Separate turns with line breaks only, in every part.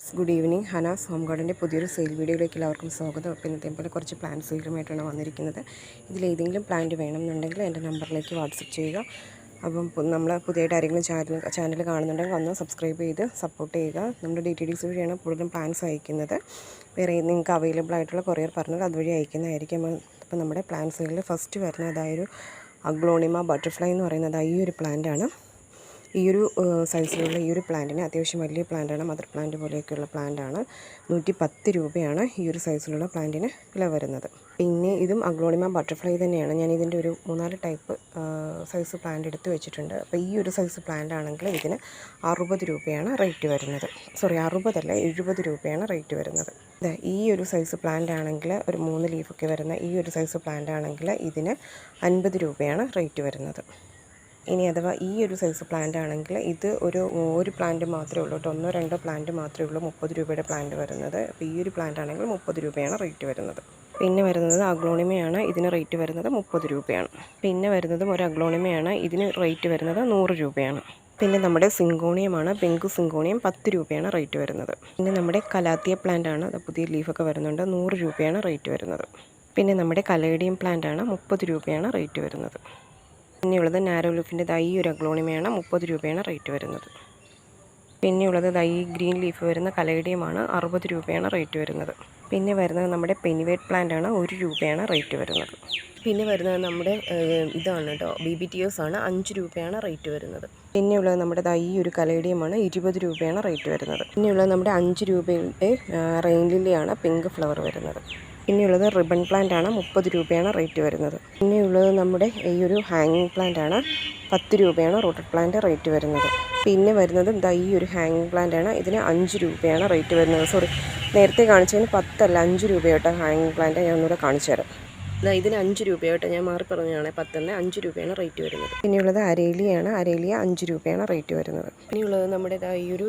Good evening Hanas home ഗാർഡന്റെ പുതിയൊരു sale വീഡിയോയിലേക്ക് എല്ലാവർക്കും സ്വാഗതം. അപ്പോൾ ഇന്നത്തെ പോലെ കുറച്ച് പ്ലാന്റ് സെയിലുമായിട്ടാണ് വന്നിരിക്കുന്നത്. ഇതിലേതെങ്കിലും പ്ലാന്റ് വേണമെന്നുണ്ടെങ്കിൽ എന്റെ നമ്പറിലേക്ക് വാട്സപ്പ് ചെയ്യുക. അപ്പം നമ്മൾ പുതിയതായിട്ട് ആരെങ്കിലും ചാനൽ ചാനൽ കാണുന്നുണ്ടെങ്കിൽ ഒന്ന് സബ്സ്ക്രൈബ് ചെയ്ത് സപ്പോർട്ട് ചെയ്യുക. നമ്മുടെ ഡി ടി വഴിയാണ് കൂടുതലും പ്ലാൻസ് അയക്കുന്നത്. വേറെ നിങ്ങൾക്ക് അവൈലബിൾ ആയിട്ടുള്ള കൊറിയർ പറഞ്ഞാൽ അതുവഴി അയക്കുന്നതായിരിക്കും. അപ്പോൾ നമ്മുടെ പ്ലാൻ സെയിലിൽ ഫസ്റ്റ് വരുന്നത് അതായൊരു അഗ്ലോണിമ ബട്ടർഫ്ലൈ എന്ന് പറയുന്നത് ഈ ഒരു പ്ലാന്റാണ് ഈ ഒരു സൈസിലുള്ള ഈ ഒരു പ്ലാന്റിന് അത്യാവശ്യം വലിയ പ്ലാന്റാണ് മദർ പ്ലാന്റ് പോലെയൊക്കെയുള്ള പ്ലാന്റാണ് നൂറ്റി പത്ത് രൂപയാണ് ഈ ഒരു സൈസിലുള്ള പ്ലാന്റിന് വില വരുന്നത്. പിന്നെ ഇതും അഗ്ലോണിമ ബട്ടർഫ്ലൈ തന്നെയാണ്. ഞാൻ ഇതിന്റെ ഒരു മൂന്നാൽ ടൈപ്പ് സൈസ് പ്ലാന്റ് എടുത്ത് വെച്ചിട്ടുണ്ട്. അപ്പോൾ ഈ ഒരു സൈസ് പ്ലാന്റ് ആണെങ്കിൽ ഇതിന് അറുപത് രൂപയാണ് റേറ്റ് വരുന്നത്. സോറി അറുപതല്ല എഴുപത് രൂപയാണ് റേറ്റ് വരുന്നത്. ഈ ഒരു സൈസ് പ്ലാന്റ് ആണെങ്കിൽ ഒരു മൂന്ന് ലീഫൊക്കെ വരുന്ന ഈ ഒരു സൈസ് പ്ലാന്റ് ആണെങ്കിൽ ഇതിന് അൻപത് രൂപയാണ് റേറ്റ് വരുന്നത്. ഇനി അഥവാ ഈ ഒരു സൈസ് പ്ലാന്റ് ആണെങ്കിൽ ഇത് ഒരു ഒരു പ്ലാന്റ് മാത്രമേ ഉള്ളൂ കേട്ടോ. ഒന്നോ രണ്ടോ പ്ലാന്റ് മാത്രമേ ഉള്ളൂ മുപ്പത് രൂപയുടെ പ്ലാന്റ് വരുന്നത്. അപ്പോൾ ഈ ഒരു പ്ലാന്റ് ആണെങ്കിൽ മുപ്പത് രൂപയാണ് റേറ്റ് വരുന്നത്. പിന്നെ വരുന്നത് അഗ്ലോണിമയാണ് ഇതിന് റേറ്റ് വരുന്നത് മുപ്പത് രൂപയാണ്. പിന്നെ വരുന്നതും ഒരു അഗ്ലോണിമയാണ് ഇതിന് റേറ്റ് വരുന്നത് നൂറ് രൂപയാണ്. പിന്നെ നമ്മുടെ സിങ്കോണിയമാണ് പിങ്ക് സിങ്കോണിയം പത്ത് രൂപയാണ് റേറ്റ് വരുന്നത്. പിന്നെ നമ്മുടെ കലാത്തിയ പ്ലാന്റ് ആണ് പുതിയ ലീഫൊക്കെ വരുന്നുണ്ട് നൂറ് രൂപയാണ് റേറ്റ് വരുന്നത്. പിന്നെ നമ്മുടെ കലേഡിയം പ്ലാന്റ് ആണ് മുപ്പത് രൂപയാണ് റേറ്റ് വരുന്നത്. പിന്നെയുള്ളത് നാരോ ലീഫിന്റെ ദൈ ഒരു അഗ്ലോണിമയാണ് മുപ്പത് രൂപയാണ് റേറ്റ് വരുന്നത്. പിന്നെയുള്ളത് ദൈ ഗ്രീൻ ലീഫ് വരുന്ന കലേഡിയമാണ് അറുപത് രൂപയാണ് റേറ്റ് വരുന്നത്. പിന്നെ വരുന്നത് നമ്മുടെ പെനിവേറ്റ് പ്ലാന്റ് ആണ് ഒരു രൂപയാണ് റേറ്റ് വരുന്നത്. പിന്നെ വരുന്നത് നമ്മുടെ ഇതാണ് കേട്ടോ ബി ബി ടി എസ് ആണ് അഞ്ച് രൂപയാണ് റേറ്റ് വരുന്നത്. പിന്നെയുള്ളത് നമ്മുടെ ദൈ ഒരു കലേഡിയമാണ് ഇരുപത് രൂപയാണ് റേറ്റ് വരുന്നത്. പിന്നെയുള്ളത് നമ്മുടെ അഞ്ച് രൂപയുടെ റെയിൻ ലില്ലിയാണ് പിങ്ക് ഫ്ലവർ വരുന്നത്. പിന്നെയുള്ളത് റിബൺ പ്ലാന്റ് ആണ് മുപ്പത് രൂപയാണ് റേറ്റ് വരുന്നത്. പിന്നെയുള്ളത് നമ്മുടെ ഈ ഒരു ഹാങ്ങിങ് പ്ലാന്റ് ആണ് പത്ത് രൂപയാണ് റൂട്ടഡ് പ്ലാന്റ് റേറ്റ് വരുന്നത്. പിന്നെ വരുന്നത് ഈ ഒരു ഹാങ്ങിങ് പ്ലാന്റ് ആണ് ഇതിന് അഞ്ച് രൂപയാണ് റേറ്റ് വരുന്നത്. സോറി നേരത്തെ കാണിച്ചതിന് പത്തല്ല അഞ്ച് രൂപയോട്ട് ഹാങ്ങിങ് പ്ലാന്റ് ഞാൻ ഒന്നുകൂടെ കാണിച്ചു തരാം. ഇതിന് അഞ്ച് രൂപയോട്ട് ഞാൻ മാറി പറഞ്ഞതാണ് പത്തെന്ന്. അഞ്ച് രൂപയാണ് റേറ്റ് വരുന്നത്. പിന്നെയുള്ളത് അരേലിയാണ്. അരേലിയ അഞ്ച് രൂപയാണ് റേറ്റ് വരുന്നത്. പിന്നെയുള്ളത് നമ്മുടെ ഈ ഒരു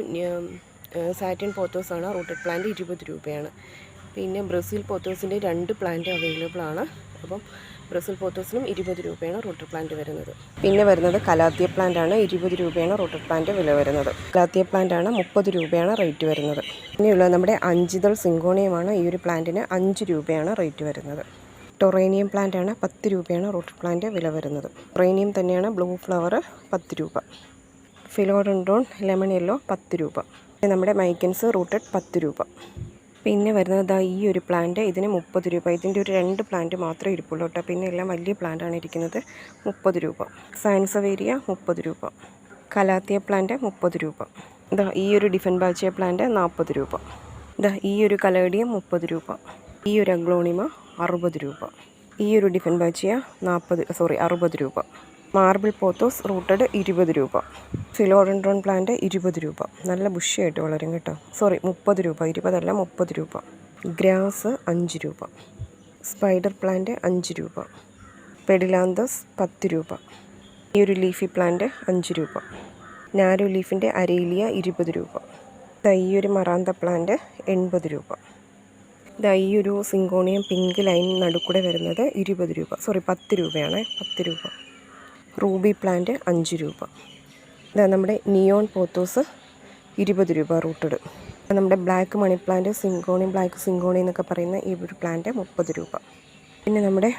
സാറ്റിൻ പോത്തോസ് ആണ് റൂട്ടഡ് പ്ലാന്റ് ഇരുപത് രൂപയാണ്. പിന്നെ ബ്രസീൽ പോത്തോസിന്റെ രണ്ട് പ്ലാന്റ് അവൈലബിൾ ആണ്. അപ്പം ബ്രസീൽ പോത്തോസിനും ഇരുപത് രൂപയാണ് റൂട്ടഡ് പ്ലാന്റ് വരുന്നത്. പിന്നെ വരുന്നത് കലാത്തിയ പ്ലാന്റ് ആണ്. ഇരുപത് രൂപയാണ് റൂട്ടഡ് പ്ലാന്റ് വില വരുന്നത്. കലാത്തിയ പ്ലാന്റ് ആണ് മുപ്പത് രൂപയാണ് റേറ്റ് വരുന്നത്. പിന്നെയുള്ള നമ്മുടെ അഞ്ചിതൾ സിങ്കോണിയമാണ്. ഈ ഒരു പ്ലാന്റിന് അഞ്ച് രൂപയാണ് റേറ്റ് വരുന്നത്. ടൊറേനിയം പ്ലാന്റ് ആണ് പത്ത് രൂപയാണ് റൂട്ടഡ് പ്ലാന്റ് വില വരുന്നത്. ടൊറേനിയം തന്നെയാണ് ബ്ലൂ ഫ്ലവർ പത്ത് രൂപ. ഫിലോഡൻഡ്രോൺ ലെമൺ യെല്ലോ പത്ത് രൂപ. നമ്മുടെ മൈക്കൻസ് റൂട്ടഡ് പത്ത് രൂപ. പിന്നെ വരുന്നത് ദാ ഈ ഒരു പ്ലാന്റ് ഇതിന് മുപ്പത് രൂപ. ഇതിന്റെ ഒരു രണ്ട് പ്ലാന്റ് മാത്രമേ ഇരിപ്പുള്ളൂ കേട്ടോ. പിന്നെ എല്ലാം വലിയ പ്ലാന്റാണ് ഇരിക്കുന്നത്. മുപ്പത് രൂപ. സയൻസ് സയൻസവേരിയ മുപ്പത് രൂപ. കലാത്തിയ പ്ലാന്റ് മുപ്പത് രൂപ. ഇതാ ഈ ഒരു ഡിഫൻ ബാച്ചിയ പ്ലാന്റ് നാൽപ്പത് രൂപ. ഇതാ ഈ ഒരു കലേഡിയം മുപ്പത് രൂപ. ഈ ഒരു അഗ്ലോണിമ അറുപത് രൂപ. ഈ ഒരു ഡിഫൻ ബാച്ചിയ നാൽപ്പത് സോറി അറുപത് രൂപ. മാർബിൾ പോത്തോസ് റൂട്ടഡ് ഇരുപത് രൂപ. ഫിലോഡൻഡ്രോൺ പ്ലാന്റ് ഇരുപത് രൂപ. നല്ല ബുഷിയായിട്ട് വളരും കേട്ടോ. സോറി മുപ്പത് രൂപ. ഇരുപതല്ല മുപ്പത് രൂപ. ഗ്രാസ് അഞ്ച് രൂപ. സ്പൈഡർ പ്ലാന്റ് അഞ്ച് രൂപ. പെഡിലാന്തസ് പത്ത് രൂപ. ഈ ഒരു ലീഫി പ്ലാന്റ് അഞ്ച് രൂപ. നാരോ ലീഫിന്റെ അരയിലിയ ഇരുപത് രൂപ. ഒരു മറാന്ത പ്ലാന്റ് എൺപത് രൂപ. ഈ ഒരു സിങ്കോണിയം പിങ്ക് ലൈൻ നടുക്കൂടെ വരുന്നത് ഇരുപത് രൂപ. സോറി പത്ത് രൂപയാണ് പത്ത് രൂപ. റൂബി പ്ലാന്റ് അഞ്ച് രൂപ. ഇതാ നമ്മുടെ നിയോൺ പോത്തോസ് ഇരുപത് രൂപ റൂട്ടഡ്. നമ്മുടെ black money plant syngonium black syngonium എന്നൊക്കെ പറയുന്ന ഈ ഒരു പ്ലാന്റ് മുപ്പത് രൂപ. പിന്നെ നമ്മുടെ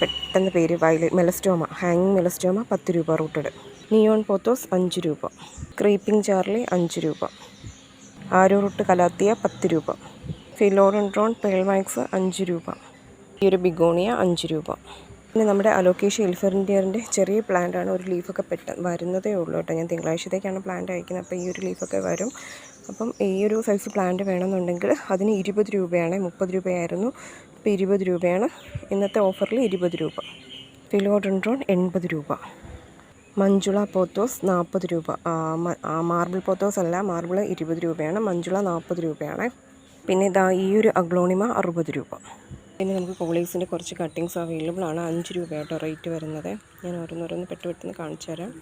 പെട്ടെന്ന് പേര് വയല മെലസ്റ്റോമ ഹാങ്ങിങ് മെലസ്റ്റോമ പത്ത് രൂപ റൂട്ടഡ്. നിയോൺ പോത്തോസ് അഞ്ച് രൂപ. ക്രീപ്പിംഗ് ചാർലി അഞ്ച് രൂപ. ആരോ റൂട്ട് കലാത്തിയ പത്ത് രൂപ. ഫിലോഡൻഡ്രോൺ പേൾമാക്സ് അഞ്ച് രൂപ. ഈ ഒരു ബിഗോണിയ അഞ്ച് രൂപ. പിന്നെ നമ്മുടെ അലോക്കേഷ്യ എൽഫറിന്റിയറിന്റെ ചെറിയ പ്ലാന്റ് ആണ് ഒരു ലീഫൊക്കെ പെട്ട വരുന്നതേ ഉള്ളൂ കേട്ടോ. ഞാൻ തിങ്കളാഴ്ചത്തേക്കാണ് പ്ലാന്റ് അയക്കുന്നത്. അപ്പോൾ ഈ ഒരു ലീഫൊക്കെ വരും. അപ്പം ഈ ഒരു സൈസ് പ്ലാന്റ് വേണമെന്നുണ്ടെങ്കിൽ അതിന് ഇരുപത് രൂപയാണ്. മുപ്പത് രൂപയായിരുന്നു. ഇപ്പോൾ ഇരുപത് രൂപയാണ്. ഇന്നത്തെ ഓഫറിൽ ഇരുപത് രൂപ. ഫിലോഡൻഡ്രോൺ എൺപത് രൂപ. മഞ്ജുള പോത്തോസ് നാൽപ്പത് രൂപ. മാർബിൾ പോത്തോസ് അല്ല മാർബിൾ ഇരുപത് രൂപയാണ്. മഞ്ജുള നാൽപ്പത് രൂപയാണ്. പിന്നെ ഇതാ ഈ ഒരു അഗ്ലോണിമ അറുപത് രൂപ. പിന്നെ നമുക്ക് കോളേജിന്റെ കുറച്ച് കട്ടിങ്സ് അവൈലബിൾ ആണ്. അഞ്ച് രൂപയാട്ടോ റേറ്റ് വരുന്നത്. ഞാൻ ഓരോന്നോരോന്ന് പെട്ട് പെട്ടെന്ന് കാണിച്ചു തരാം.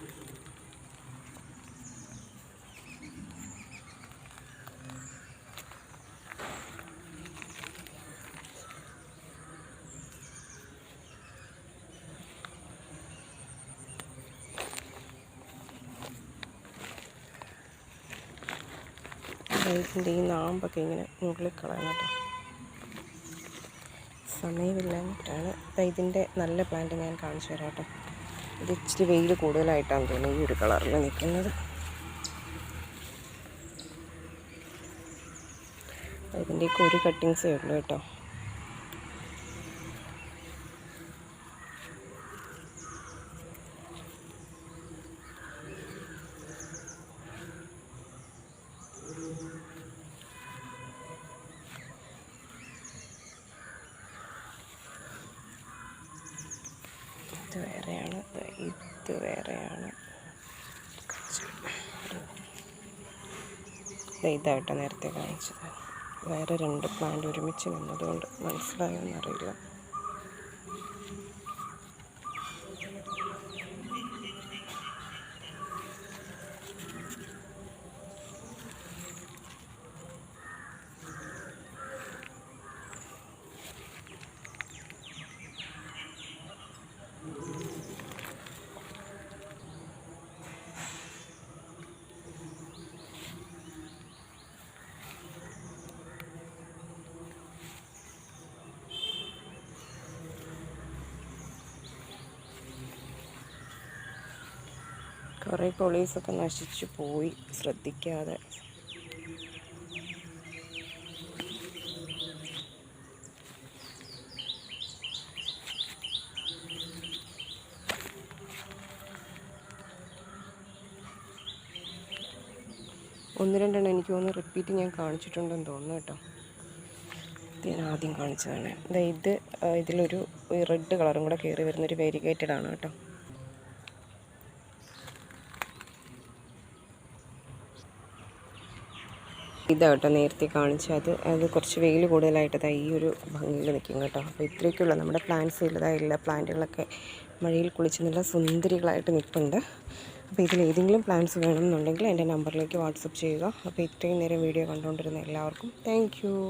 ഇതിന്റെ ഈ നാമ്പൊക്കെ ഇങ്ങനെ മുകളിൽ കളയണം കേട്ടോ സമയമില്ലാഞ്ഞിട്ടാണ്. അപ്പം ഇതിന്റെ നല്ല പ്ലാന്റ് ഞാൻ കാണിച്ചു തരാം കേട്ടോ. ഇത് ഇച്ചിരി വെയിൽ കൂടുതലായിട്ടാണ് തോന്നുന്നത് ഈ ഒരു കളറിൽ നിൽക്കുന്നത്. ഇതിന്റെയൊക്കെ ഒരു കട്ടിങ്സേ ഉള്ളൂ കേട്ടോ ഇത് വേറെയാണ് ദേ ഇത് വേറെയാണ്. ദേ ഇതാട്ടോ നേരത്തെ കാണിച്ചത്. വേറെ രണ്ട് പ്ലാന്റ് ഒരുമിച്ച് നിന്നതുകൊണ്ട് മനസ്സിലായോന്നറിയില്ല കുറേ കോളീസൊക്കെ നശിച്ചു പോയി. ശ്രദ്ധിക്കാതെ. ഒന്ന് രണ്ടെണ്ണം എനിക്ക് തോന്നുന്നു റിപ്പീറ്റ് ഞാൻ കാണിച്ചിട്ടുണ്ടെന്ന് തോന്നുന്നു കേട്ടോ. ഇത് ഞാൻ ആദ്യം കാണിച്ചതാണ്. ഇത് ഇതിലൊരു റെഡ് കളറും കൂടെ കയറി വരുന്നൊരു വേരിഗേറ്റഡ് ആണ് കേട്ടോ. ഇതാട്ടോ നേരത്തെ കാണിച്ചു അത് അത് കുറച്ച് വെയിൽ കൂടുതലായിട്ട് ഈ ഒരു ഭംഗിയിൽ നിൽക്കും കേട്ടോ. അപ്പോൾ ഇത്രയൊക്കെയുള്ള. നമ്മുടെ പ്ലാന്റ്സ് ഉള്ളതാ എല്ലാ പ്ലാന്റുകളൊക്കെ മഴയിൽ കുളിച്ച് നല്ല സുന്ദരികളായിട്ട് നിൽപ്പുണ്ട്. അപ്പോൾ ഇതിൽ ഏതെങ്കിലും പ്ലാന്റ്സ് വേണമെന്നുണ്ടെങ്കിൽ എന്റെ നമ്പറിലേക്ക് വാട്സപ്പ് ചെയ്യുക. അപ്പോൾ ഇത്രയും നേരം വീഡിയോ കണ്ടുകൊണ്ടിരുന്ന എല്ലാവർക്കും താങ്ക്